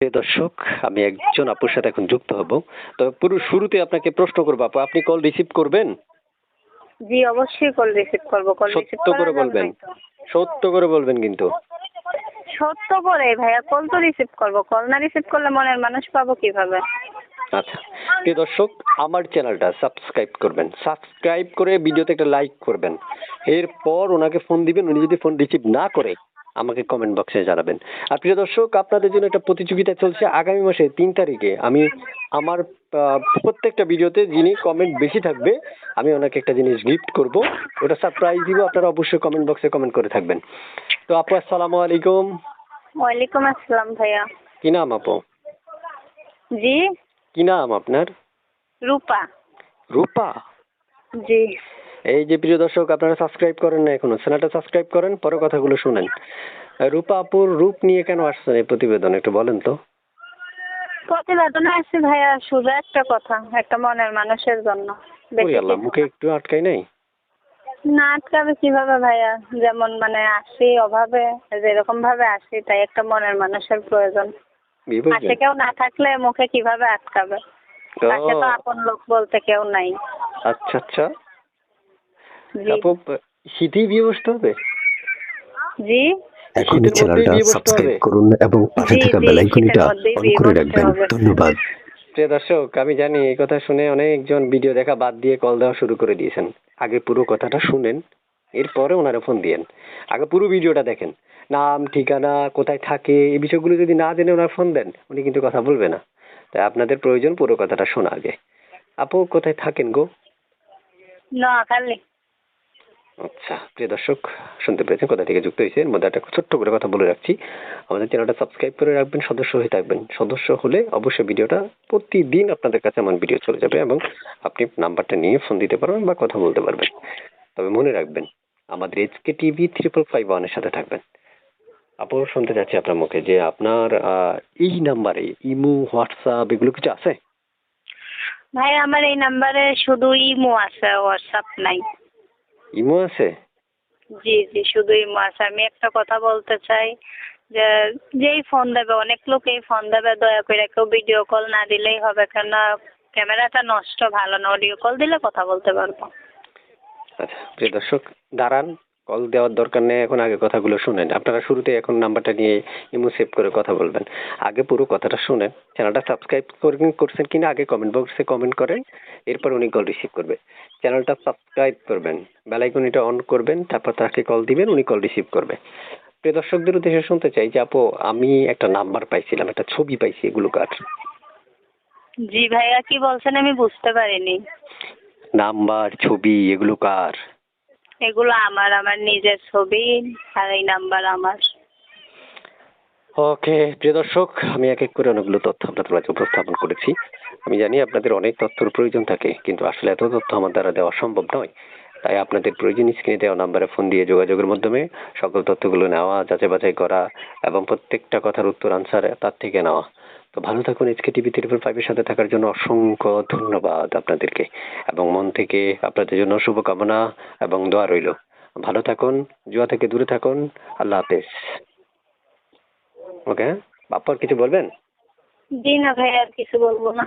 প্রিয় দর্শক আমি একজন আপুর সাথে এখন যুক্ত হব। তবে পুরো শুরুতে আপনাকে প্রশ্ন করব আপু আপনি কল রিসিভ করবেন? জি অবশ্যই কল রিসিভ করব কল রিসিভ সত্য করে বলবেন। সত্য করে বলবেন কিন্তু। সত্য করে ভাইয়া কল তো রিসিভ করব। কল না রিসিভ করলে মনের মানুষ পাবো কীভাবে? আচ্ছা প্রিয় দর্শক আমার চ্যানেলটা সাবস্ক্রাইব করবেন। সাবস্ক্রাইব করে ভিডিওতে একটা লাইক করবেন। এরপর ওনাকে ফোন দিবেন উনি যদি ফোন রিসিভ না করে আমাকে কমেন্ট বক্সে জানাবেন। আর প্রিয় দর্শক আপনাদের জন্য একটা প্রতিযোগিতা চলছে আগামী মাসে তিন তারিখে। আমি আমার প্রত্যেকটা ভিডিওতে যিনি কমেন্ট বেশি থাকবে আমি ওনাকে একটা জিনিস গিফট করব। ওটা সারপ্রাইজ দিব আপনারা অবশ্যই কমেন্ট বক্সে কমেন্ট করে থাকবেন। তো আপু আসসালামু আলাইকুম। ওয়ালাইকুম আসসালাম ভাইয়া। কি নাম আপু? জি। কি নাম আপনার? রূপা। রূপা? জি। এই যে প্রিয় দর্শক আপনারা সাবস্ক্রাইব করেন না এখনও চ্যানেলটা সাবস্ক্রাইব করেন পরে কথাগুলো শুনেন। রূপা আপুর রূপ নিয়ে কেন আসছেন এই প্রতিবেদন একটু বলেন তো। প্রতিবেদনে আছে ভাইয়া শুধু একটা কথা একটা মনের মানুষের জন্য। ওই আল্লাহ মুখে একটু আটকাই নাই? না আটকাবে কীভাবে ভাইয়া? যেমন মানে আসি অভাবে যেরকম ভাবে আসি তাই একটা মনের মানুষের প্রয়োজন। পাশে কেউ না থাকলে মুখে কীভাবে আটকাবে? ও, পাশে তো আপন লোক বলতে কেউ নাই। আচ্ছা আচ্ছা। আপু শীতেই বিয়ে বসতে হবে? জি। এখনই চ্যানেলটা সাবস্ক্রাইব করুন এবং পাশে থাকা বেল আইকনটা অন করে রাখবেন। ধন্যবাদ। প্রিয় দর্শক আমি জানি এই কথা শুনে অনেকজন ভিডিও দেখা বাদ দিয়ে কল দেওয়া শুরু করে দিয়েছেন। আগে পুরো কথাটা শুনেন এরপরে ওনারা ফোন দিয়েন। আগে পুরো ভিডিওটা দেখেন। নাম ঠিকানা কোথায় থাকে এই বিষয়গুলো যদি না জেনে ওনার ফোন দেন উনি কিন্তু কথা বলবে না। তাই আপনাদের প্রয়োজন পুরো কথাটা শোনা আগে। আপু কোথায় থাকেন গো? নোয়াখালী। আচ্ছা প্রিয় দর্শক, শুনতে পেরেছেন কোথা থেকে যুক্ত হয়েছে এর মধ্যে একটা ছোট্ট করে কথা বলে রাখছি। আমাদের চ্যানেলটা সাবস্ক্রাইব করে রাখবেন, সদস্য হয়ে থাকবেন। সদস্য হলে অবশ্যই ভিডিওটা প্রতিদিন আপনাদের কাছে আমার ভিডিও চলে যাবে এবং আপনি নাম্বারটা নিয়ে ফোন দিতে পারবেন বা কথা বলতে পারবেন। তবে মনে রাখবেন, আমাদের এইচকে টিভি ট্রিপল ফাইভ ওয়ানের সাথে থাকবেন। আপু, শুনতে চাচ্ছি আপনার মুখে যে আপনার এই নাম্বারে ইমো, হোয়াটসঅ্যাপ, এগুলো কিছু আছে? ভাই, আমার এই নাম্বারে শুধু ইমো আছে, হোয়াটসঅ্যাপ নাই। ইমো আছে? জি জি শুধু ইমো আছে। আমি একটা কথা বলতে চাই যে যেই ফোন দেবে অনেক লোক এই ফোন দেবে দয়া করে কেউ ভিডিও কল না দিলেই হবে কেন ক্যামেরাটা নষ্ট ভালো না অডিও কল দিলে কথা বলতে পারব। আচ্ছা প্রিয় দর্শক দাঁড়ান। কল দেওয়ার দরকার নেই এখন আগে কথাগুলো শুনেন। আপনারা শুরুতে এখন নাম্বারটা নিয়ে ইমো সেভ করে কথা বলবেন। আগে পুরো কথাটা শুনেন। চ্যানেলটা সাবস্ক্রাইব করছেন কিনা আগে কমেন্ট বক্সে কমেন্ট করেন এরপর উনি কল রিসিভ করবে। চ্যানেলটা সাবস্ক্রাইব করবেন বেলাইকনিটা অন করবেন তারপর তাকে কল দিবেন উনি কল রিসিভ করবে। প্রিয় দর্শকদের উদ্দেশ্যে শুনতে চাই যে আপু আমি একটা নাম্বার পাইছিলাম একটা ছবি পাইছি এগুলো কার? জি ভাইয়া কি বলছেন আমি বুঝতে পারিনি। নাম্বার ছবি এগুলো কার? এগুলো আমার আমার নিজের ছবি আর এই নাম্বার আমার। ওকে, প্রিয় দর্শক, আমি এক এক করে অনেকগুলো তথ্য আপনাদের মাঝে উপস্থাপন করেছি। আমি জানি আপনাদের অনেক তথ্যের প্রয়োজন থাকে, কিন্তু আসলে এত তথ্য আমার দ্বারা দেওয়া সম্ভব নয়। তাই আপনাদের প্রয়োজন স্ক্রিনে দেওয়া নাম্বারে ফোন দিয়ে যোগাযোগের মাধ্যমে সকল তথ্যগুলো নেওয়া, যাচাই বাছাই করা এবং প্রত্যেকটা কথার উত্তর আনসার তার থেকে নেওয়া। তো ভালো থাকুন এসকে টিভি ত্রিপুল ফাইভের সাথে থাকার জন্য অসংখ্য ধন্যবাদ আপনাদেরকে এবং মন থেকে আপনাদের জন্য শুভকামনা এবং দোয়া রইল। ভালো থাকুন, জুয়া থেকে দূরে থাকুন, আল্লাহ হাফেজ। ওকে বাপ্পার কিছু বলবেন? জি না ভাইয়া আর কিছু বলব না।